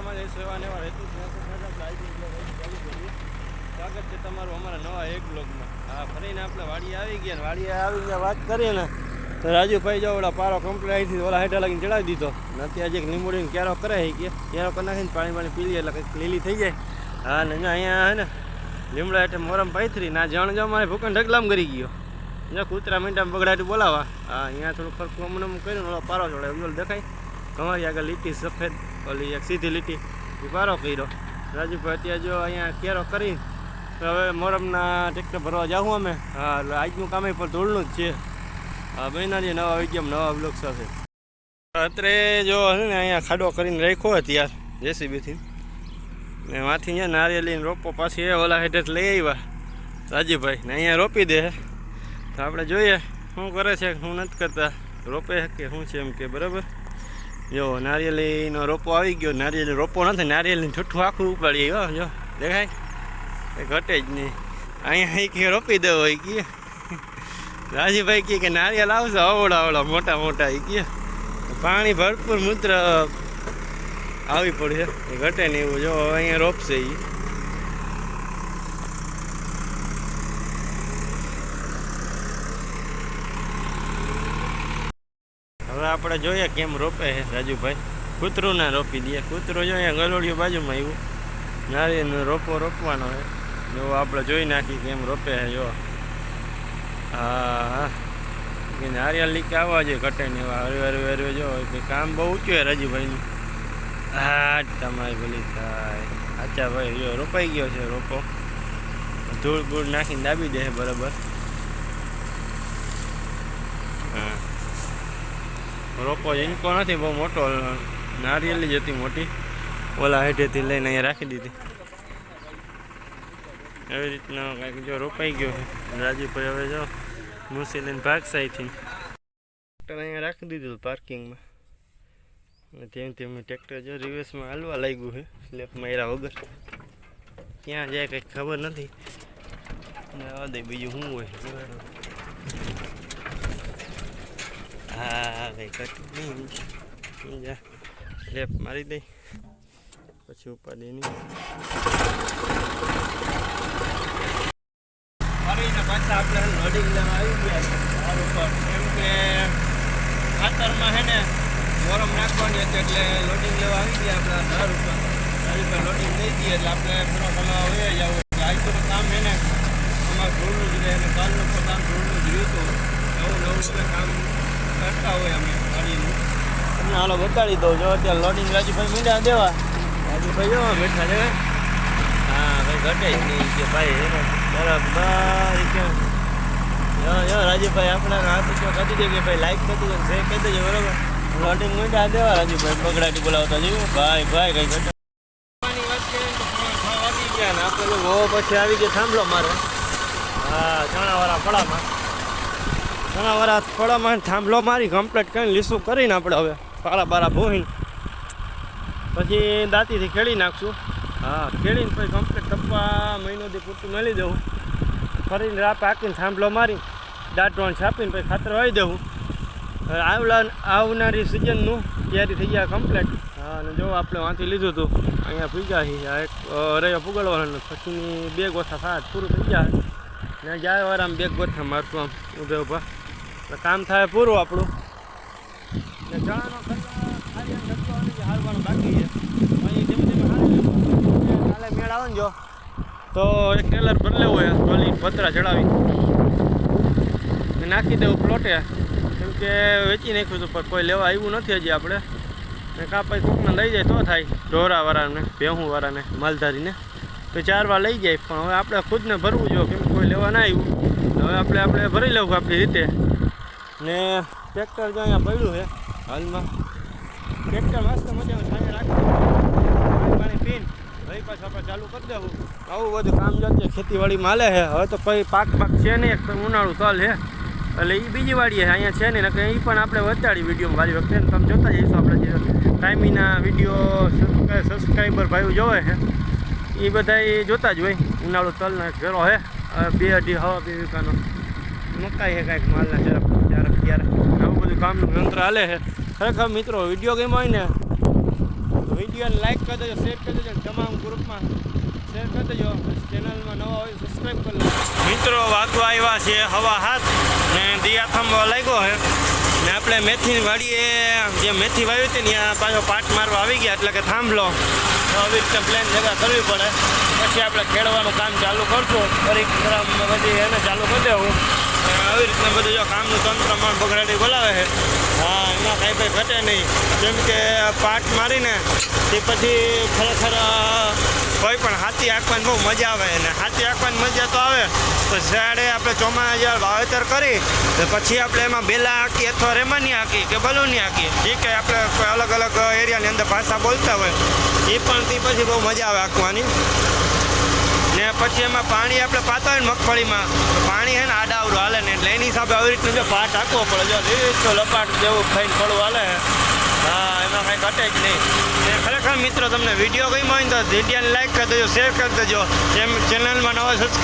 જ સેવા ને એવા રહેતું નથી. સ્વાગત છે તમારું અમારા નવા એક બ્લોગમાં. હા, ફરીને આપણે વાડીએ આવી ગયા ને વાડીએ આવી ગયા, વાત કરીએ ને. તો રાજુભાઈ જો ઓલા પારો કમ્પ્લીટ અહીંથી ઓલા હેઠા લાગીને ચડાવી દીધો. ને અત્યારે હજી એક લીંબુડીને ક્યારો કરે કે ક્યારો કરી નાખીને પાણી પાણી પી લઈએ એટલે કંઈક લીલી થઈ જાય. હા, ને અહીંયા હે ને, લીમડા હેઠે મોરમ પાથરી ના જણ જો મારે ભૂકન ઢગલામ કરી ગયો. ને કૂતરા મીંડા બગડાટું બોલાવા. હા, અહીંયા થોડું ખરખું અમને કર્યું ઓલો પારો જોડે દેખાય. તમારી આગળ લીટી સફેદ, ઓલી એક સીધી લીટી, એ પારો કર્યો. રાજુભાઈ અત્યારે જો અહીંયા કેરો કરી હવે મોરમના ટ્રેક્ટર ભરવા જાઉં અમે. હા, એટલે આજનું કામ પણ ધૂળનું જ છે. હા મહિનાની નવા વીડિયો નવા બ્લોક સાથે. અત્રે જો છે ને, અહીંયા ખાડો કરીને રાખ્યો અત્યાર, જેસીબીથી. ને માથી અહીંયા નારિયેલીને રોપો પાછી એ ઓલા હેઠે લઈ આવ્યા. રાજીભાઈ, ને અહીંયા રોપી દે. તો આપણે જોઈએ, શું કરે છે, શું નથી કરતા. રોપે કે શું છે એમ કે, બરાબર? જો નારિયેલીનો રોપો આવી ગયો. નારિયેલી રોપો નથી નારિયેલીનું છૂઠું આખું ઉપાડી ગયો જો, દેખાય? એ ઘટે જ નહીં. અહીંયા અહીં કે રોપી દેવો એ કે રાજીભાઈ કહે કે નારિયેલ આવશે, અવળા અવળા, મોટા મોટા એ કહે પાણી ભરપૂર મૂત્ર આવી પડશે એ ઘટે નહીં એવું. જો, અહીંયા રોપશે એ હવે આપણે જોઈએ કેમ રોપે છે રાજુભાઈ. કૂતરું ના રોપી દઈએ કૂતરું જો અહીંયા ગલોડિયું બાજુમાં આવ્યું. નારિયેળનો રોપો રોપવાનો છે. જો આપણે જોઈ નાખી કેમ રોપે છે, જો. હા નારિયેળ લીક આવવા જોઈએ ઘટે ને એવા. હરવે હરવે હરવે જો. કામ બહુ ઊંચું છે રાજુભાઈનું. હા, તમારી ભલી થાય. અચ્છા ભાઈ, જો રોપાઈ ગયો છે રોપો. ધૂળ ગુળ નાખીને દાબી દે બરાબર હા રોપો ઇનકો નથી, બહુ મોટો, નારિયેલી જ હતી મોટી. ઓલા હેઠેથી લઈને અહીંયા રાખી દીધી. એવી રીતના કાંઈક જો રોપાઈ ગયો છે. રાજીભાઈ હવે જો મૂસી લઈને ભાગશે ટ્રેક્ટર અહીંયા રાખી દીધું પાર્કિંગમાં. તેમ તેમ ટ્રેક્ટર જો રિવર્સમાં હાલવા લાગ્યું છે સ્લેપ માર્યા વગર. ક્યાં જાય કંઈક ખબર નથી. ને આવવા દે બીજું શું હોય? હા કશું જા લેપ મારી દઈ પછી ઉપાડી પાછા આપણે લોડિંગ લેવા આવી ગયા છે. ધાર ઉપર. કેમ કે ખાતરમાં છે ને ગોરમ નાખવાની હતી એટલે લોડિંગ લેવા આવી ગયા આપણા ઉપર. ધાર ઉપર લોડિંગ લઈ દઈએ એટલે આપણે પૂરા કલા હોય જાવ. આજ કામ હે ને અમારે ધૂળનું જ રહે અને પણ કામ ધૂળનું જ રહ્યું હતું. નવું નવું કામ કરતા હોય અમે ગાડીનું તમને હાલો બતાડી દઉં. જો અત્યારે લોડિંગ રાજુભાઈ મીંડા દેવા. રાજુભાઈ જો બેઠા છે. હા ભાઈ ઘટે જ નહીં કે ભાઈ બરાબર. કે. યો યો રાજુભાઈ આપણે હાથ કહી દે કે ભાઈ લાઈક કરી દે શેર કરી દેજો બરાબર. લોડિંગ મીંડા દેવા રાજુભાઈ બગડાટી બોલાવતા જોયું ભાઈ ભાઈ કઈ ઘટે. આપેલું પછી આવી ગયા થાંભલો મારે. હા ચણાવાળા પડામાં ચણાવાળા થોડામાં થાંભલો મારી કમ્પ્લીટ કરીને લીસું કરીને આપણે હવે પારા બારા ભોઈને પછી દાંતીથી ખેડી નાખશું. હા, ખેડીને પછી કમ્પ્લીટ ટપ્પા મહિનોથી પૂરતું મેળી દઉં ફરીને રાપ આકીને થાંભલો મારી દાંટવાણ છાપીને પછી ખાતર વાવી દઉં હવે આવલા આવનારી સિઝનનું તૈયારી થઈ ગયા કમ્પ્લીટ હા, અને જો આપણે વાંચી લીધું હતું અહીંયા પૂગ્યા છીએ. આ એક રહ્યો પુગડવાનો પછીની બે ગોથા થાય પૂરું થઈ ગયા ને જાય વાર આમ બે ગોથા મારતું આમ. ઉભે ઊભા એટલે કામ થાય પૂરું આપણું. ને ચણાનો હાલવાનો બાકી છે. ધીમે કાલે મેળ આવે ને જો. તો એક ટેલર બદલેવો હોય ટોલી પતરા ચડાવી. નાખી દેવું પ્લોટે કેમ કે વેચી નાખ્યું હતું, પણ કોઈ લેવા આવ્યું નથી હજી આપણે. ને કાં પછી કોકને લઈ જાય તો થાય. ઢોરાવાળાને, ભેહુંવાળાને, માલધારીને. તો ચાર વાર લઈ જાય, પણ હવે આપણે ખુદને ભરવું જોઈએ કેમ કોઈ લેવા ના આવ્યું. હવે આપણે આપણે ભરી લેવું આપણી રીતે. ને ટ્રેક્ટર જો અહીંયા પડ્યું છે હાલમાં. ટ્રેક્ટર મસ્ત મજા સાંજે રાખી પાણી પાણી પીને ભાઈ પાછું આપણે ચાલુ કરી દેવું. આવું બધું કામ જતું ખેતીવાડી માલે છે. હવે તો પછી પાક પાક છે નહીં એક ઉનાળું તલ છે. એટલે એ બીજી વાડી છે અહીંયા છે નહીં એ પણ આપણે વધારી વીડિયો મારી વખતે. તમે જોતા જઈશું આપણે જે ટાઈમીના વીડિયો સબસ્ક્રાઈબર ભાઈઓ જોવે છે એ બધા એ જોતા જ હોય. ઉનાળું તલના ઘેરો છે. બે અઢી હવા બે વીકાનો મકાઈ છે કાંઈક માલના જરાક. ક્યારેક આવું બધું કામનું યંત્ર હાલે છે. ખરેખર મિત્રો વીડિયો ગેમ હોય ને વીડિયો વિડીયોને લાઈક કરી દેજો શેર કરી દેજો તમામ ગ્રુપમાં શેર કરી દેજો. ચેનલમાં નવા હોય સબસ્ક્રાઈબ કરી લો મિત્રો વાગવા આવ્યા છે, હવા હાથ ને દિયા થાંભવા લાગ્યો છે. ને આપણે મેથીની વાડીએ જે મેથી વાવી હતી ને, ત્યાં પાછો પાટ મારવા આવી ગયા, એટલે કે થાંભલો. આવી રીતે પ્લેન જગા કરવી પડે. પછી આપણે ખેડવાનું કામ ચાલુ કરશું. ફરી બધી એને ચાલુ કરી દેવું. આવી રીતના બધું જો કામનું તંત્ર પણ બગડાડી બોલાવે છે. હા, એમાં કાંઈ કંઈ ઘટે નહીં. જેમ કે પાટ મારીને તે પછી ખરેખર કોઈ પણ હાથી આંકવાની બહુ મજા આવે અને હાથી આંકવાની મજા તો આવે. તો જ્યારે આપણે ચોમાસા જ્યારે વાવેતર કરી પછી આપણે એમાં બેલા હાંકી અથવા રેમાની હાંકી કે બલૂની હાંકી, જે કે આપણે કોઈ અલગ અલગ એરિયાની અંદર ભાષા બોલતા હોય, એ પણ તે પછી બહુ મજા આવે આંકવાની ને પછી એમાં પાણી આપણે પાતા હોય ને મગફળીમાં પાણી હે ને આડાવડું હાલે ને એટલે એની હિસાબે આવી રીતનું જો પાટ હાકવો પડે. જો રીતો લપાટ જેવું ખાઈને થોડું હાલે હા. એમાં કાંઈ ઘટે જ નહીં. એ ખરેખર મિત્રો, તમને વીડિયો ગમ્યો હોય તો વિડીયોને લાઈક કરી દેજો શેર કરી દેજો. જેમ ચેનલમાં નવા સબસ્ક્રાઈબ